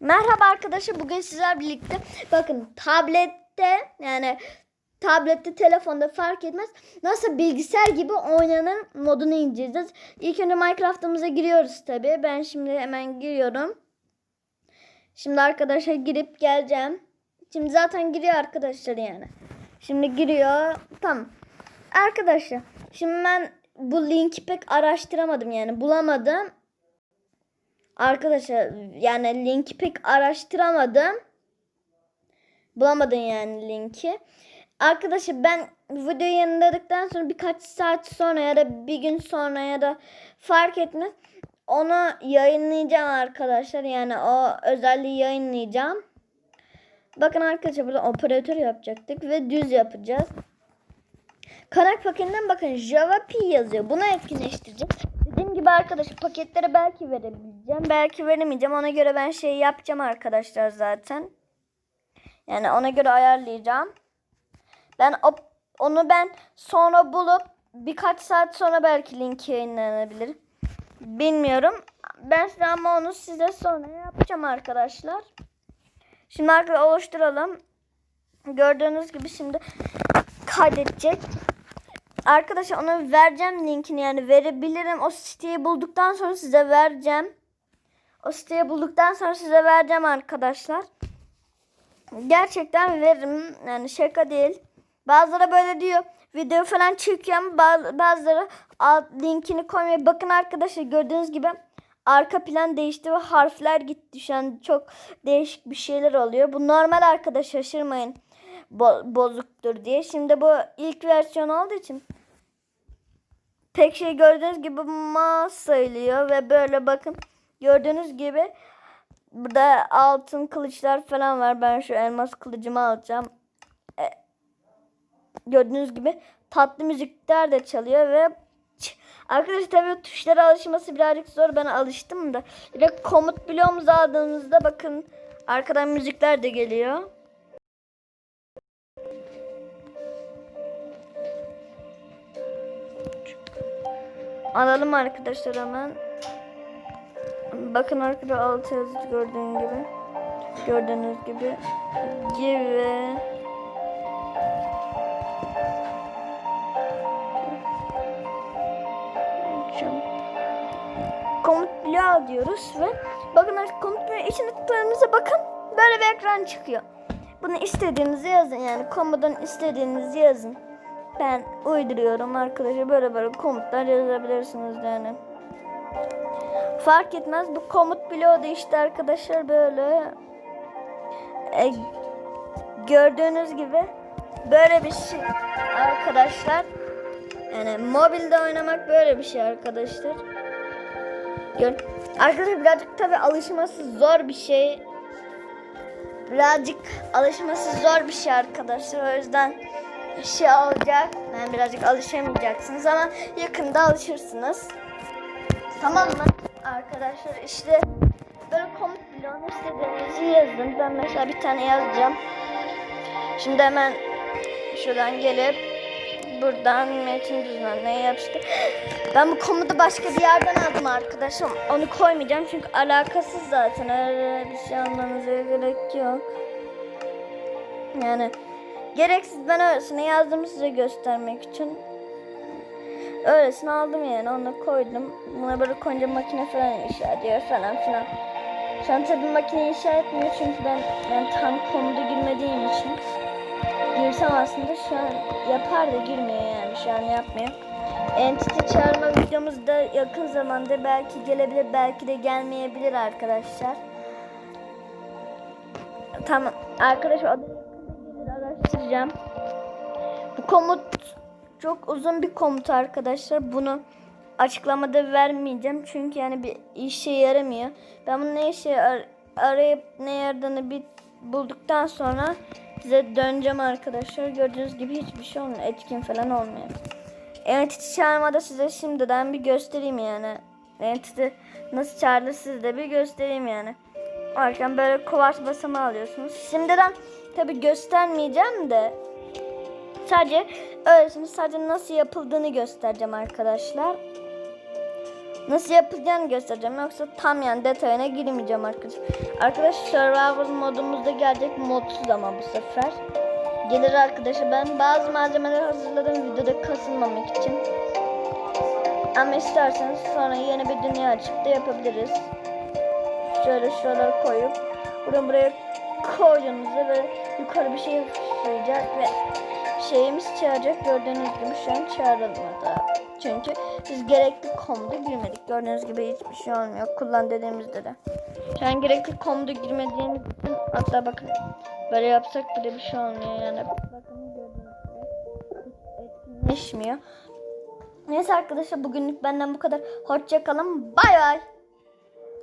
Merhaba arkadaşlar. Bugün sizler birlikte bakın tablette yani tablette telefonda fark etmez. Nasıl bilgisayar gibi oynanır modunu inceleyeceğiz. İlk önce Minecraft'ımıza giriyoruz tabi. Ben şimdi hemen giriyorum. Şimdi arkadaşlar girip geleceğim. Şimdi zaten giriyor arkadaşlar yani. Şimdi giriyor. Tamam. Arkadaşlar şimdi ben bu linki pek araştıramadım yani bulamadım. Arkadaşlar yani linki pek araştıramadım. Bulamadım yani linki. Arkadaşlar ben videoyu yayınladıktan sonra birkaç saat sonra ya da bir gün sonra ya da fark etmez. Onu yayınlayacağım arkadaşlar. Yani o özelliği yayınlayacağım. Bakın arkadaşlar burada operatör yapacaktık ve düz yapacağız. Kanak paketinden bakın Java P yazıyor. Bunu etkinleştireceğim. Gibi arkadaşlar paketleri belki verebileceğim. Belki veremeyeceğim. Ona göre ben şey yapacağım arkadaşlar zaten. Yani ona göre ayarlayacağım. Ben onu ben sonra bulup birkaç saat sonra belki linki yayınlanabilir. Bilmiyorum. Ben size ama onu size sonra yapacağım arkadaşlar. Şimdi arkadaşlar oluşturalım. Gördüğünüz gibi şimdi kaydedecek. Arkadaşlar ona vereceğim linkini yani verebilirim. O siteyi bulduktan sonra size vereceğim. O siteyi bulduktan sonra size vereceğim arkadaşlar. Gerçekten veririm. Yani şaka değil. Bazıları böyle diyor. Video falan çekiyorum. Baz- Bazıları alt linkini koymuyor. Bakın arkadaşlar gördüğünüz gibi arka plan değişti ve harfler gitti. Şu an çok değişik bir şeyler oluyor. Bu normal arkadaş şaşırmayın. Bo- bozuktur diye. Şimdi bu ilk versiyon olduğu için tek şey gördüğünüz gibi mouse sayılıyor ve böyle bakın gördüğünüz gibi burada altın kılıçlar falan var. Ben şu elmas kılıcımı alacağım. E, gördüğünüz gibi tatlı müzikler de çalıyor ve Arkadaşlar tabii tuşlara alışması birazcık zor. Ben alıştım da. Direkt komut bloğumuzu aldığınızda bakın arkadan müzikler de geliyor. Alalım arkadaşlar hemen. Bakın arkada altı yazıyor gördüğün gibi. Gördüğünüz gibi. Gibi. Komut bloğu diyoruz ve bakın artık komut bloğu içine tıkladığınızda bakın böyle bir ekran çıkıyor. Bunu istediğinizi yazın yani komutun istediğinizi yazın. Ben uyduruyorum arkadaşlar. Böyle böyle komutlar yazabilirsiniz yani. Fark etmez. Bu komut bloğu işte arkadaşlar böyle e, gördüğünüz gibi böyle bir şey arkadaşlar. Yani mobilde oynamak böyle bir şey arkadaşlar. Gör. Arkadaşlar birazcık tabi alışması zor bir şey. Birazcık alışması zor bir şey arkadaşlar. O yüzden şey olacak. Yani birazcık alışamayacaksınız ama yakında alışırsınız. Tamam mı? Arkadaşlar işte böyle komut bloğunu istediğinizi yazın. Ben mesela bir tane yazacağım. Şimdi hemen şuradan gelip buradan metin düzenle yapıştır. Ben bu komutu başka bir yerden aldım arkadaşım. Onu koymayacağım çünkü alakasız zaten. Öyle bir şey almanıza gerek yok. Yani Gereksiz ben öylesine yazdım size göstermek için. Öylesine aldım yani onu koydum. Buna böyle koyunca makine falan inşa ediyor falan filan. Şu an tabii makine inşa etmiyor çünkü ben yani tam konuda girmediğim için. Girsem aslında şu an yapar da girmiyor yani şu an yapmıyor. Entity çağırma videomuz da yakın zamanda belki gelebilir belki de gelmeyebilir arkadaşlar. Tamam arkadaşlar araştıracağım. Bu komut çok uzun bir komut arkadaşlar. Bunu açıklamada vermeyeceğim. Çünkü yani bir işe yaramıyor. Ben bunu ne işe ar- arayıp ne yaradığını bir bulduktan sonra size döneceğim arkadaşlar. Gördüğünüz gibi hiçbir şey olmuyor. Etkin falan olmuyor. Entity çağırmada size şimdiden bir göstereyim yani. Entity nasıl çağırdı size de bir göstereyim yani. Arkadan böyle kuvars basamağı alıyorsunuz. Şimdiden tabi göstermeyeceğim de sadece öylesine sadece nasıl yapıldığını göstereceğim arkadaşlar. nasıl yapılacağını göstereceğim. Yoksa tam yani detayına girmeyeceğim arkadaşlar. Arkadaşlar survival modumuzda gelecek modsuz ama bu sefer. Gelir arkadaşlar ben bazı malzemeler hazırladım videoda kasılmamak için. Ama isterseniz sonra yeni bir dünya açıp da yapabiliriz. Şöyle şuraları koyup buradan buraya koyduğumuzda böyle yukarı bir şey fışkıracak ve şeyimiz çağıracak. Gördüğünüz gibi şu an çağrılmadı. Çünkü biz gerekli komuda girmedik. Gördüğünüz gibi hiçbir şey olmuyor. Kullan dediğimizde de. An gerekli komuda girmediğimiz için hatta bakın böyle yapsak bile bir şey olmuyor yani. Bakın gördüğünüz gibi etkinleşmiyor. Neyse arkadaşlar bugünlük benden bu kadar. Hoşça kalın. Bay bay.